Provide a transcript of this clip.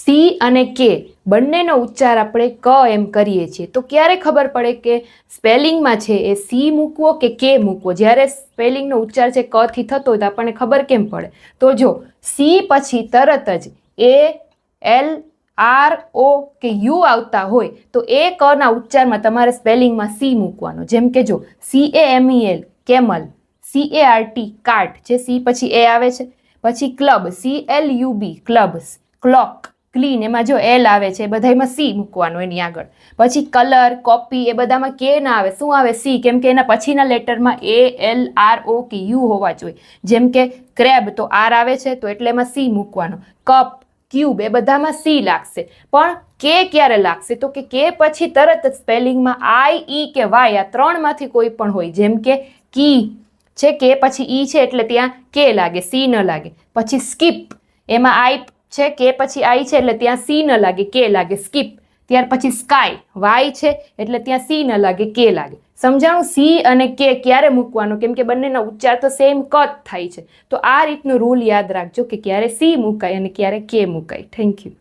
C અને કે બંનેનો ઉચ્ચાર આપણે ક એમ કરીએ છીએ. તો ક્યારે ખબર પડે કે સ્પેલિંગમાં છે એ સી મૂકવો કે કે મૂકવો? જ્યારે સ્પેલિંગનો ઉચ્ચાર છે કથી થતો હોય તો આપણને ખબર કેમ પડે? તો જો સી પછી તરત જ એ, એલ, આર, ઓ કે યુ આવતા હોય તો એ કના ઉચ્ચારમાં તમારે સ્પેલિંગમાં સી મૂકવાનો. જેમ કે જો C A M E L, camel, C A R T cart જે સી પછી એ આવે છે. પછી club, C L U B, clubs, clock. Clean એમાં જો એલ આવે છે બધામાં સી મૂકવાનો એની આગળ. પછી કલર કોપી એ બધામાં કે ના આવે. શું આવે? સી કેમ કે એના પછીના લેટરમાં એ એલ આર ઓ કે યુ હોવા જોઈએ. જેમ કે ક્રેબ તો આર આવે છે, તો એટલે એમાં સી મૂકવાનો. કપ ક્યુબ એ બધામાં સી લાગશે. પણ કે ક્યારે લાગશે? તો કે કે પછી તરત જ સ્પેલિંગમાં આઈ ઈ કે વાય આ ત્રણમાંથી કોઈ પણ હોય. જેમ કે કી છે કે પછી ઈ છે, એટલે ત્યાં કે લાગે સી ન લાગે. પછી સ્કીપ એમાં આઈ છે, કે પછી આઈ છે, એટલે ત્યાં સી ન લાગે, કે લાગે, સ્કીપ. ત્યાર પછી સ્કાય, વાય છે, એટલે ત્યાં સી ન લાગે, કે લાગે. સમજાણું? સી અને કે ક્યારે મૂકવાનો? કેમ કે બંનેના ઉચ્ચાર તો સેમ કત થાય છે. તો આ રીતનો રૂલ યાદ રાખજો કે ક્યારે સી મુકાય અને ક્યારે કે મુકાય. Thank you